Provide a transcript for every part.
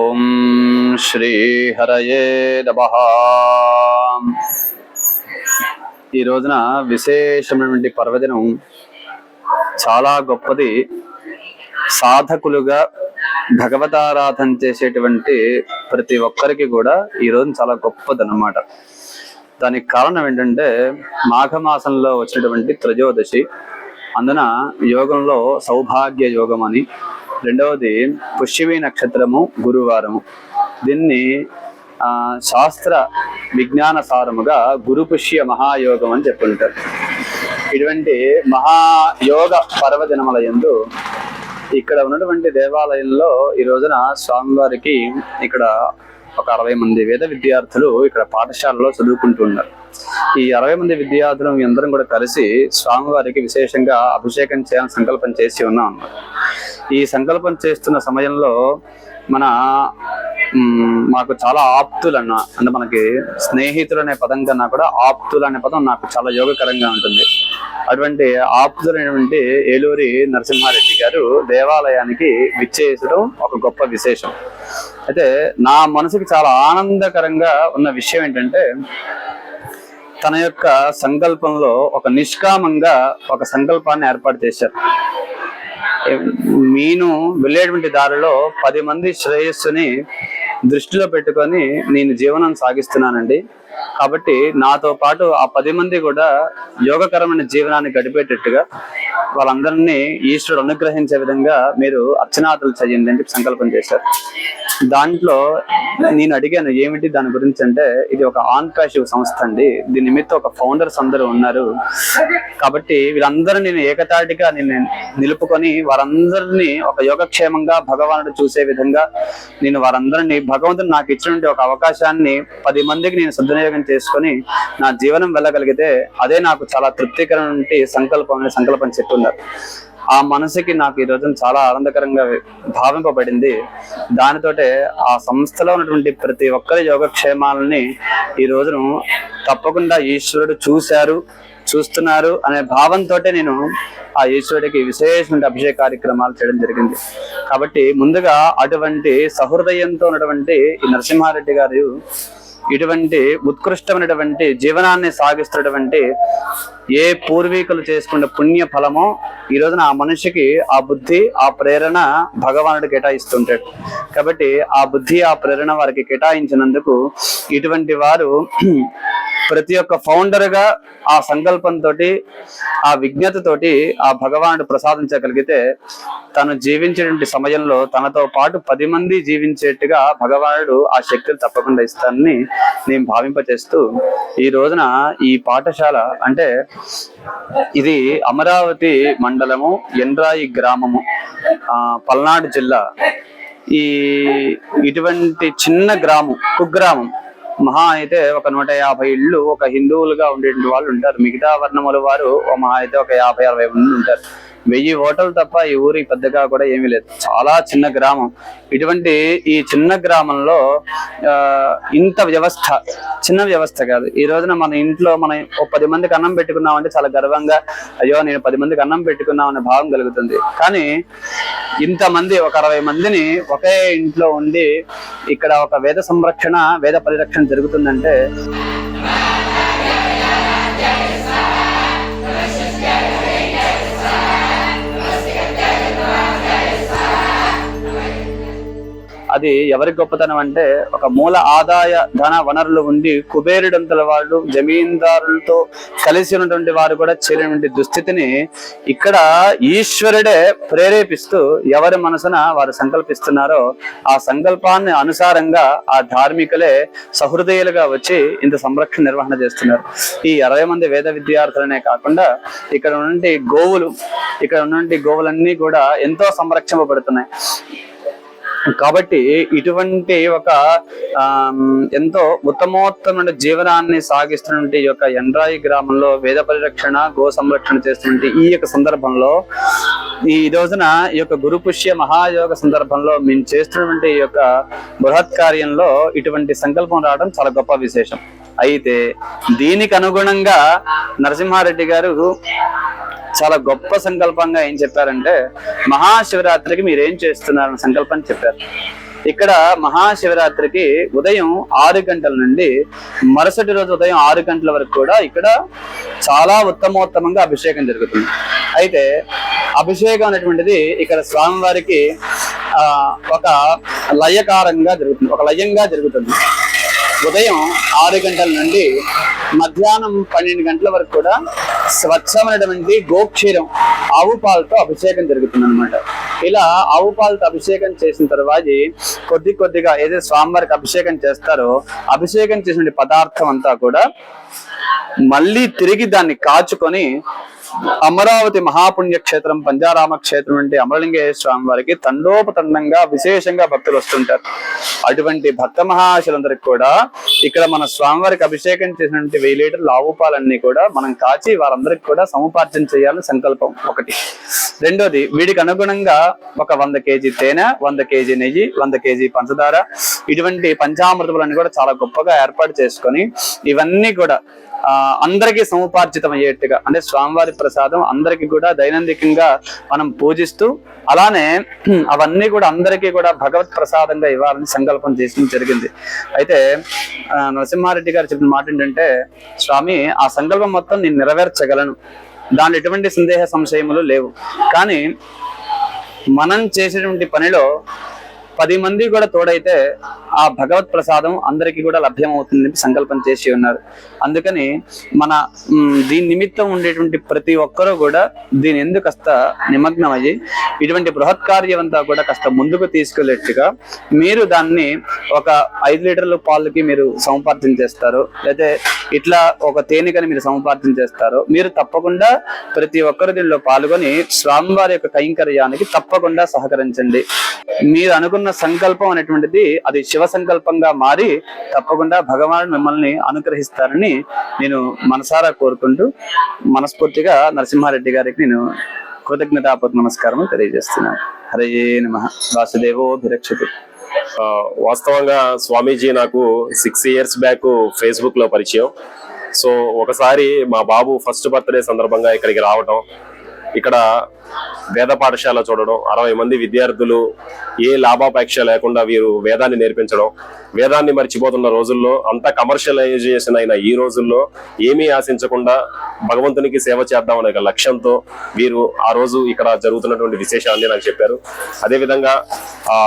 ఓం శ్రీ హరయే నమ. ఈ రోజున విశేషమైనటువంటి పర్వదినం చాలా గొప్పది. సాధకులుగా భగవతారాధన చేసేటువంటి ప్రతి ఒక్కరికి కూడా ఈ రోజు చాలా గొప్పది అన్నమాట దానికి కారణం ఏంటంటే మాఘమాసంలో వచ్చినటువంటి త్రయోదశి. అందున యోగంలో సౌభాగ్య యోగం అని రెండవది పుష్యమి నక్షత్రము గురువారము. దీన్ని శాస్త్ర విజ్ఞాన సారముగా గురు పుష్య మహాయోగం అని చెప్పుంటారు. ఇటువంటి మహాయోగ పర్వదినముల యందు ఇక్కడ ఉన్నటువంటి దేవాలయంలో ఈ రోజున స్వామివారికి ఇక్కడ ఒక అరవై మంది వేద విద్యార్థులు ఇక్కడ పాఠశాలలో చదువుకుంటున్నారు ఈ అరవై మంది విద్యార్థులు అందరం కూడా కలిసి స్వామివారికి విశేషంగా అభిషేకం చేయాలని సంకల్పం చేసి ఉన్నాం ఈ సంకల్పం చేస్తున్న సమయంలో మన మాకు చాలా ఆప్తులన్న అంటే మనకి స్నేహితులు అనే పదం కన్నా కూడా ఆప్తులు అనే పదం నాకు చాలా యోగకరంగా ఉంటుంది. అటువంటి ఆప్తులైనటువంటి ఏలూరి నరసింహారెడ్డి గారు దేవాలయానికి విచ్చేసడం ఒక గొప్ప విశేషం. అయితే నా మనసుకి చాలా ఆనందకరంగా ఉన్న విషయం ఏంటంటే తన యొక్క సంకల్పంలో ఒక నిష్కామంగా ఒక సంకల్పాన్ని ఏర్పాటు చేశారు. నేను వెళ్ళేటువంటి దారిలో పది మంది శ్రేయస్సుని దృష్టిలో పెట్టుకొని నేను జీవనం సాగిస్తున్నానండి. కాబట్టి నాతో పాటు ఆ పది మంది కూడా యోగకరమైన జీవనాన్ని గడిపేటట్టుగా వాళ్ళందరినీ ఈశ్వరుడు అనుగ్రహించే విధంగా మీరు అర్చనాదులు చేయండి అని చెప్పి సంకల్పం చేశారు. దాంట్లో నేను అడిగాను ఏమిటి దాని గురించి అంటే ఇది ఒక ఆన్ ప్యాసివ్ సంస్థ అండి. దీని నిమిత్తం ఒక ఫౌండర్స్ అందరూ ఉన్నారు. కాబట్టి వీళ్ళందరూ నేను ఏకతాటిగా నేను నిలుపుకొని వారందరినీ ఒక యోగక్షేమంగా భగవానుడు చూసే విధంగా నేను వారందరినీ భగవంతుడు నాకు ఇచ్చినటువంటి ఒక అవకాశాన్ని పది మందికి నేను సద్వినియోగం చేసుకొని నా జీవనం వెళ్ళగలిగితే అదే నాకు చాలా తృప్తికరమైన సంకల్పం అనే సంకల్పం చెప్తున్నారు. ఆ మనసుకి నాకు ఈ రోజున చాలా ఆనందకరంగా భావింపబడింది. దానితోటే ఆ సంస్థలో ఉన్నటువంటి ప్రతి ఒక్కరి యోగక్షేమాలని ఈ రోజును తప్పకుండా ఈశ్వరుడు చూశారు చూస్తున్నారు అనే భావంతో నేను ఆ ఈశ్వరుడికి విశేషమైన అభిషేక కార్యక్రమాలు చేయడం జరిగింది. కాబట్టి ముందుగా అటువంటి సహృదయంతో ఉన్నటువంటి ఈ నరసింహారెడ్డి గారు ఇటువంటి ఉత్కృష్టమైనటువంటి జీవనాన్ని సాగిస్తున్నటువంటి ఏ పూర్వీకులు చేసుకున్న పుణ్య ఫలమో ఈ రోజున ఆ మనిషికి ఆ బుద్ధి ఆ ప్రేరణ భగవానుడు కేటాయిస్తుంటాడు. కాబట్టి ఆ బుద్ధి ఆ ప్రేరణ వారికి కేటాయించినందుకు ఇటువంటి వారు ప్రతి ఒక్క ఫౌండర్గా ఆ సంకల్పంతో ఆ విజ్ఞతతోటి ఆ భగవానుడు ప్రసాదించగలిగితే తను జీవించేటువంటి సమయంలో తనతో పాటు పది మంది జీవించేట్టుగా భగవానుడు ఆ శక్తిని తప్పకుండా ఇస్తానని నేను భావింపచేస్తూ ఈ రోజున ఈ పాఠశాల అంటే ఇది అమరావతి మండలము ఎండ్రాయి గ్రామము ఆ పల్నాడు జిల్లా. ఈ ఇటువంటి చిన్న గ్రామం కుగ్రామం మహా అయితే ఒక నూట యాభై ఇళ్ళు ఒక హిందువులుగా ఉండేటువంటి వాళ్ళు ఉంటారు. మిగతా వర్ణముల వారు మహా అయితే ఒక యాభై అరవై మంది ఉంటారు. వెయ్యి హోటల్ తప్ప ఈ ఊరి పెద్దగా కూడా ఏమీ లేదు. చాలా చిన్న గ్రామం. ఇటువంటి ఈ చిన్న గ్రామంలో ఆ, ఇంత వ్యవస్థ చిన్న వ్యవస్థ కాదు. ఈ రోజున మన ఇంట్లో మనం ఒక పది మందికి అన్నం పెట్టుకున్నామంటే చాలా గర్వంగా అయ్యో నేను పది మందికి అన్నం పెట్టుకున్నాం అనే భావం కలుగుతుంది. కానీ ఇంతమంది ఒక అరవై మందిని ఒకే ఇంట్లో ఉండి ఇక్కడ ఒక వేద సంరక్షణ వేద పరిరక్షణ జరుగుతుందంటే అది ఎవరి గొప్పతనం అంటే ఒక మూల ఆదాయ ధన వనరులు ఉండి కుబేరుడంతల వాళ్ళు జమీందారులతో కలిసి ఉన్నటువంటి వారు కూడా చేరినటువంటి దుస్థితిని ఇక్కడ ఈశ్వరుడే ప్రేరేపిస్తూ ఎవరి మనసున వారు సంకల్పిస్తున్నారో ఆ సంకల్పాన్ని అనుసారంగా ఆ ధార్మికులే సహృదయులుగా వచ్చి ఇంత సంరక్షణ నిర్వహణ చేస్తున్నారు. ఈ అరవై మంది వేద విద్యార్థులనే కాకుండా ఇక్కడ ఉన్నటువంటి గోవులు ఇక్కడ ఉన్నటువంటి గోవులన్నీ కూడా ఎంతో సంరక్షింపబడుతున్నాయి. కాబట్టి ఇటువంటి ఒక ఎంతో ఉత్తమోత్తమైన జీవనాన్ని సాగిస్తున్నటువంటి ఈ యొక్క ఎండ్రాయి గ్రామంలో వేద పరిరక్షణ గో సంరక్షణ చేస్తున్నటువంటి ఈ యొక్క సందర్భంలో ఈ రోజున ఈ యొక్క గురు పుష్య మహాయోగ సందర్భంలో మేము చేస్తున్నటువంటి ఈ యొక్క బృహత్ కార్యంలో ఇటువంటి సంకల్పం రావడం చాలా గొప్ప విశేషం. అయితే దీనికి అనుగుణంగా నరసింహారెడ్డి గారు చాలా గొప్ప సంకల్పంగా ఏం చెప్పారంటే మహాశివరాత్రికి మీరు ఏం చేస్తున్నారని సంకల్పం చెప్పారు. ఇక్కడ మహాశివరాత్రికి ఉదయం ఆరు గంటల నుండి ఉదయం ఆరు గంటల నుండి మరుసటి రోజు ఉదయం ఆరు గంటల వరకు కూడా ఇక్కడ చాలా ఉత్తమోత్తమంగా అభిషేకం జరుగుతుంది. అయితే అభిషేకం అనేటువంటిది ఇక్కడ స్వామివారికి ఆ ఒక లయకారంగా జరుగుతుంది ఒక లయంగా జరుగుతుంది. ఉదయం ఆరు గంటల నుండి మధ్యాహ్నం పన్నెండు గంటల వరకు కూడా స్వచ్ఛమైనటువంటి గోక్షీరం ఆవు పాలతో అభిషేకం జరుగుతుంది అనమాట ఇలా ఆవు పాలతో అభిషేకం చేసిన తర్వాత కొద్ది కొద్దిగా ఏదైతే స్వామివారికి అభిషేకం చేస్తారో అభిషేకం చేసిన పదార్థం అంతా కూడా మళ్ళీ తిరిగి దాన్ని కాచుకొని అమరావతి మహాపుణ్య క్షేత్రం క్షేత్రం అంటే అమరలింగేశ్వర స్వామి వారికి తండోపతండంగా విశేషంగా భక్తులు వస్తుంటారు. అటువంటి భక్త మహాశులందరికి కూడా ఇక్కడ మన స్వామివారికి అభిషేకం చేసినటువంటి వెయ్యి లీటర్ల ఆవుపాలన్నీ కూడా మనం కాచి వారందరికి కూడా సముపార్జన చేయాలని సంకల్పం ఒకటి. రెండోది వీడికి అనుగుణంగా ఒక వంద కేజీ తేనె వంద కేజీ నెయ్యి వంద కేజీ పంచదార ఇటువంటి పంచామృతములన్నీ కూడా చాలా గొప్పగా ఏర్పాటు చేసుకొని ఇవన్నీ కూడా ఆ అందరికీ సముపార్జితం అయ్యేట్టుగా అంటే స్వామివారి ప్రసాదం అందరికీ కూడా దైనందికంగా మనం పూజిస్తూ అలానే అవన్నీ కూడా అందరికీ కూడా భగవత్ ప్రసాదంగా ఇవ్వాలని సంకల్పం చేసిన జరిగింది. అయితే నరసింహారెడ్డి గారు చెప్పిన మాట ఏంటంటే స్వామి ఆ సంకల్పం మొత్తం నేను నెరవేర్చగలను. దాని ఎటువంటి సందేహ సంశయములు లేవు. కానీ మనం చేసేటువంటి పనిలో పది మంది కూడా తోడైతే ఆ భగవత్ ప్రసాదం అందరికీ కూడా లభ్యమవుతుంది సంకల్పం చేసి ఉన్నారు. అందుకని మన దీని నిమిత్తం ఉండేటువంటి ప్రతి ఒక్కరూ కూడా దీని ఎందుకు కాస్త నిమగ్నం అయ్యి ఇటువంటి బృహత్ కార్యం అంతా కూడా కాస్త ముందుకు తీసుకెళ్ళేట్టుగా మీరు దాన్ని ఒక ఐదు లీటర్ల పాలకి మీరు సముపార్జన చేస్తారు. లేదా ఇట్లా ఒక తేనికని మీరు సముపార్జన చేస్తారు మీరు తప్పకుండా ప్రతి ఒక్కరు దీనిలో పాల్గొని స్వామివారి యొక్క కైంకర్యానికి తప్పకుండా సహకరించండి. మీరు అనుకున్న సంకల్పం అనేటువంటిది అది శివ సంకల్పంగా మారి తప్పకుండా భగవాను మిమ్మల్ని అనుగ్రహిస్తారని నేను మనసారా కోరుకుంటూ మనస్ఫూర్తిగా నరసింహారెడ్డి గారికి నేను కృతజ్ఞతాపూర్వ నమస్కారం తెలియజేస్తున్నాను. హరే నమ. వాసుదేవోభిరక్షతు. ఆ, వాస్తవంగా స్వామీజీ నాకు సిక్స్ ఇయర్స్ బ్యాక్ ఫేస్బుక్లో పరిచయం. సో ఒకసారి మా బాబు ఫస్ట్ బర్త్డే సందర్భంగా ఇక్కడికి రావటం ఇక్కడ వేద పాఠశాల చూడడం అరవై మంది విద్యార్థులు ఏ లాభాపేక్ష లేకుండా వీరు వేదాన్ని నేర్పించడం వేదాన్ని మర్చిపోతున్న రోజుల్లో అంత కమర్షియలైజేషన్ అయిన ఈ రోజుల్లో ఏమీ ఆశించకుండా భగవంతునికి సేవ చేద్దాం అనే లక్ష్యంతో వీరు ఆ రోజు ఇక్కడ జరుగుతున్నటువంటి విశేషాన్ని నాకు చెప్పారు. అదేవిధంగా ఆ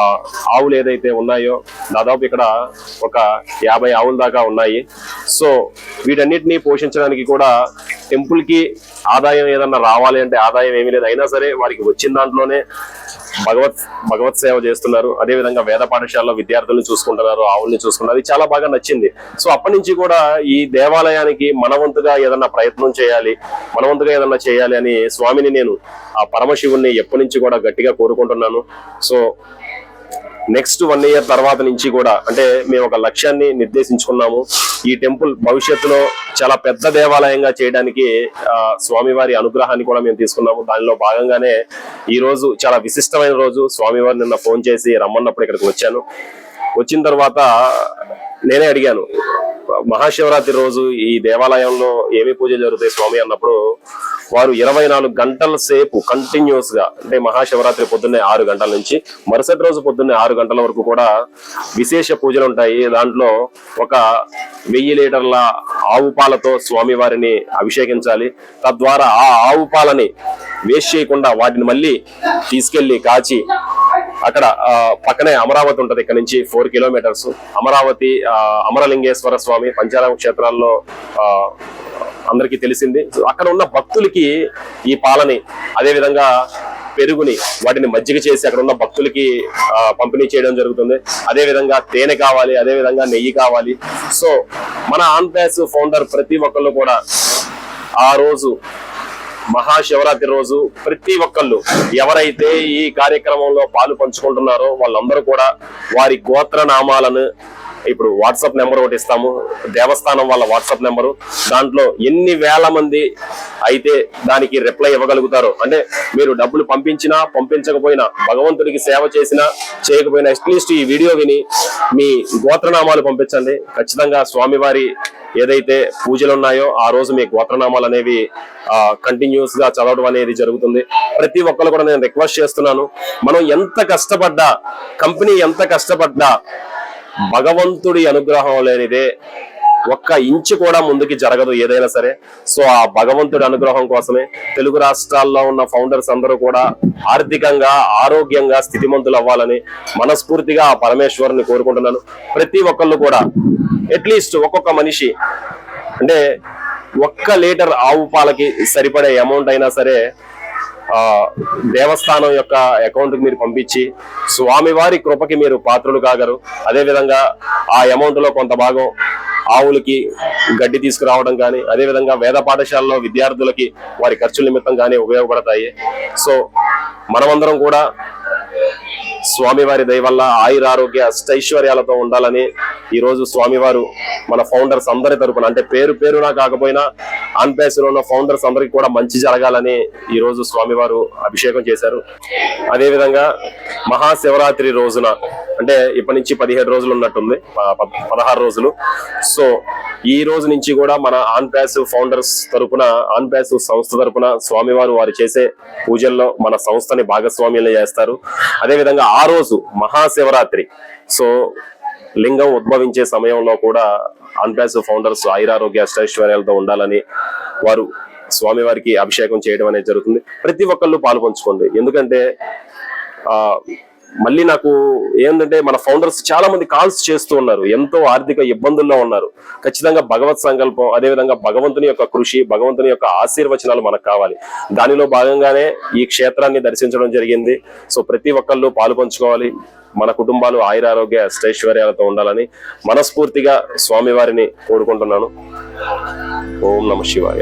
ఆవులు ఏదైతే ఉన్నాయో దాదాపు ఇక్కడ ఒక యాభై ఆవుల దాకా ఉన్నాయి. సో వీటన్నిటిని పోషించడానికి కూడా టెంపుల్కి ఆదాయం ఏదన్నా రావాలి అంటే ఆదాయం ఏమీ లేదు. అయినా సరే వారికి వచ్చిన దాంట్లోనే భగవత్ భగవత్ సేవ చేస్తున్నారు. అదే విధంగా వేద పాఠశాలలో విద్యార్థులను చూసుకుంటున్నారు ఆవుల్ని చూసుకుంటారు అది చాలా బాగా నచ్చింది. సో అప్పటి నుంచి కూడా ఈ దేవాలయానికి మనవంతుగా ఏదన్నా ప్రయత్నం చేయాలి మనవంతుగా ఏదన్నా చేయాలి అని స్వామిని నేను ఆ పరమశివుణ్ణి ఎప్పటి నుంచి కూడా గట్టిగా కోరుకుంటున్నాను. సో నెక్స్ట్ వన్ ఇయర్ తర్వాత నుంచి కూడా అంటే మేము ఒక లక్ష్యాన్ని నిర్దేశించుకున్నాము. ఈ టెంపుల్ భవిష్యత్తులో చాలా పెద్ద దేవాలయంగా చేయడానికి స్వామివారి అనుగ్రహాన్ని కూడా మేము తీసుకున్నాము. దానిలో భాగంగానే ఈ రోజు చాలా విశిష్టమైన రోజు. స్వామివారిని నిన్న ఫోన్ చేసి రమ్మన్నప్పుడు ఇక్కడికి వచ్చాను. వచ్చిన తర్వాత నేనే అడిగాను మహాశివరాత్రి రోజు ఈ దేవాలయంలో ఏమి పూజలు జరుగుతాయి స్వామి అన్నప్పుడు వారు ఇరవై నాలుగు గంటల సేపు కంటిన్యూస్గా అంటే మహాశివరాత్రి పొద్దున్నే ఆరు గంటల నుంచి మరుసటి రోజు పొద్దున్నే ఆరు గంటల వరకు కూడా విశేష పూజలు ఉంటాయి. దాంట్లో ఒక వెయ్యి లీటర్ల ఆవు పాలతో స్వామివారిని అభిషేకించాలి. తద్వారా ఆ ఆవు పాలని వేస్ట్ చేయకుండా వాటిని మళ్ళీ తీసుకెళ్ళి కాచి అక్కడ పక్కనే అమరావతి ఉంటది ఇక్కడ నుంచి ఫోర్ కిలోమీటర్స్ అమరావతి అమరలింగేశ్వర స్వామి పంచారామ క్షేత్రాల్లో అందరికీ తెలిసింది. సో అక్కడ ఉన్న భక్తులకి ఈ పాలని అదేవిధంగా పెరుగుని వాటిని మజ్జిగ చేసి అక్కడ ఉన్న భక్తులకి పంపిణీ చేయడం జరుగుతుంది. అదే విధంగా తేనె కావాలి అదే విధంగా నెయ్యి కావాలి. సో మన ఆన్పేస్ ఫౌండర్ ప్రతి ఒక్కళ్ళు కూడా ఆ రోజు మహాశివరాత్రి రోజు ప్రతి ఒక్కళ్ళు ఎవరైతే ఈ కార్యక్రమంలో పాలు పంచుకుంటున్నారో వాళ్ళందరూ కూడా వారి గోత్ర నామాలను ఇప్పుడు వాట్సాప్ నెంబర్ ఒకటి ఇస్తాము. దేవస్థానం వాళ్ళ వాట్సాప్ నెంబరు. దాంట్లో ఎన్ని వేల మంది అయితే దానికి రిప్లై ఇవ్వగలుగుతారో అంటే మీరు డబ్బులు పంపించినా పంపించకపోయినా భగవంతుడికి సేవ చేసినా చేయకపోయినా అట్లీస్ట్ ఈ వీడియో విని మీ గోత్రనామాలు పంపించండి. ఖచ్చితంగా స్వామివారి ఏదైతే పూజలు ఉన్నాయో ఆ రోజు మీ గోత్రనామాలు అనేవి కంటిన్యూస్గా చదవడం అనేది జరుగుతుంది. ప్రతి ఒక్కరు కూడా నేను రిక్వెస్ట్ చేస్తున్నాను. మనం ఎంత కష్టపడ్డా కంపెనీ ఎంత కష్టపడ్డా భగవంతుడి అనుగ్రహం లేనిదే ఒక్క ఇంచు కూడా ముందుకి జరగదు ఏదైనా సరే. సో ఆ భగవంతుడి అనుగ్రహం కోసమే తెలుగు రాష్ట్రాల్లో ఉన్న ఫౌండర్స్ అందరూ కూడా ఆర్థికంగా ఆరోగ్యంగా స్థితిమంతులు అవ్వాలని మనస్ఫూర్తిగా ఆ పరమేశ్వరుని కోరుకుంటున్నాను. ప్రతి ఒక్కళ్ళు కూడా అట్లీస్ట్ ఒక్కొక్క మనిషి అంటే ఒక్క లీటర్ ఆవు పాలకి సరిపడే అమౌంట్ అయినా సరే దేవస్థానం యొక్క అకౌంట్కి మీరు పంపించి స్వామివారి కృపకి మీరు పాత్రులు కాగరు అదే విధంగా ఆ అమౌంట్లో కొంత భాగం ఆవులకి గడ్డి తీసుకురావడం కానీ అదే విధంగా వేద పాఠశాలలో విద్యార్థులకి వారి ఖర్చుల నిమిత్తం కానీ ఉపయోగపడతాయి. సో మనమందరం కూడా స్వామివారి దయవల్ల ఆయురారోగ్య అష్టైశ్వర్యాలతో ఉండాలని ఈరోజు స్వామివారు మన ఫౌండర్స్ అందరి తరపున అంటే పేరు పేరునా కాకపోయినా ఆన్ ఉన్న ఫౌండర్స్ అందరికి కూడా మంచి జరగాలని ఈ రోజు స్వామివారు అభిషేకం చేశారు. అదేవిధంగా మహాశివరాత్రి రోజున అంటే ఇప్పటి నుంచి పదిహేడు రోజులు ఉన్నట్టుంది పదహారు రోజులు. సో ఈ రోజు నుంచి కూడా మన ఆన్ ప్యాసివ్ ఫౌండర్స్ తరపున ఆన్ ప్యాసివ్ సంస్థ తరపున స్వామివారు వారు చేసే పూజల్లో మన సంస్థని భాగస్వామ్యంలో చేస్తారు. అదేవిధంగా ఆ రోజు మహాశివరాత్రి. సో లింగం ఉద్భవించే సమయంలో కూడా అన్పాసివ్ ఫౌండర్స్ ఐరారోగ్య అష్టైశ్వర్యాలతో ఉండాలని వారు స్వామివారికి అభిషేకం చేయడం అనేది జరుగుతుంది. ప్రతి ఒక్కళ్ళు పాలుపంచుకోండి ఎందుకంటే ఆ మళ్ళీ నాకు ఏంటంటే మన ఫౌండర్స్ చాలా మంది కాల్స్ చేస్తూ ఉన్నారు. ఎంతో ఆర్థిక ఇబ్బందుల్లో ఉన్నారు. ఖచ్చితంగా భగవత్ సంకల్పం అదేవిధంగా భగవంతుని యొక్క కృషి భగవంతుని యొక్క ఆశీర్వచనాలు మనకు కావాలి. దానిలో భాగంగానే ఈ క్షేత్రాన్ని దర్శించడం జరిగింది. సో ప్రతి ఒక్కళ్ళు పాలు పంచుకోవాలి. మన కుటుంబాలు ఆయురారోగ్య అష్టైశ్వర్యాలతో ఉండాలని మనస్ఫూర్తిగా స్వామివారిని కోరుకుంటున్నాను. ఓం నమ శివాయ.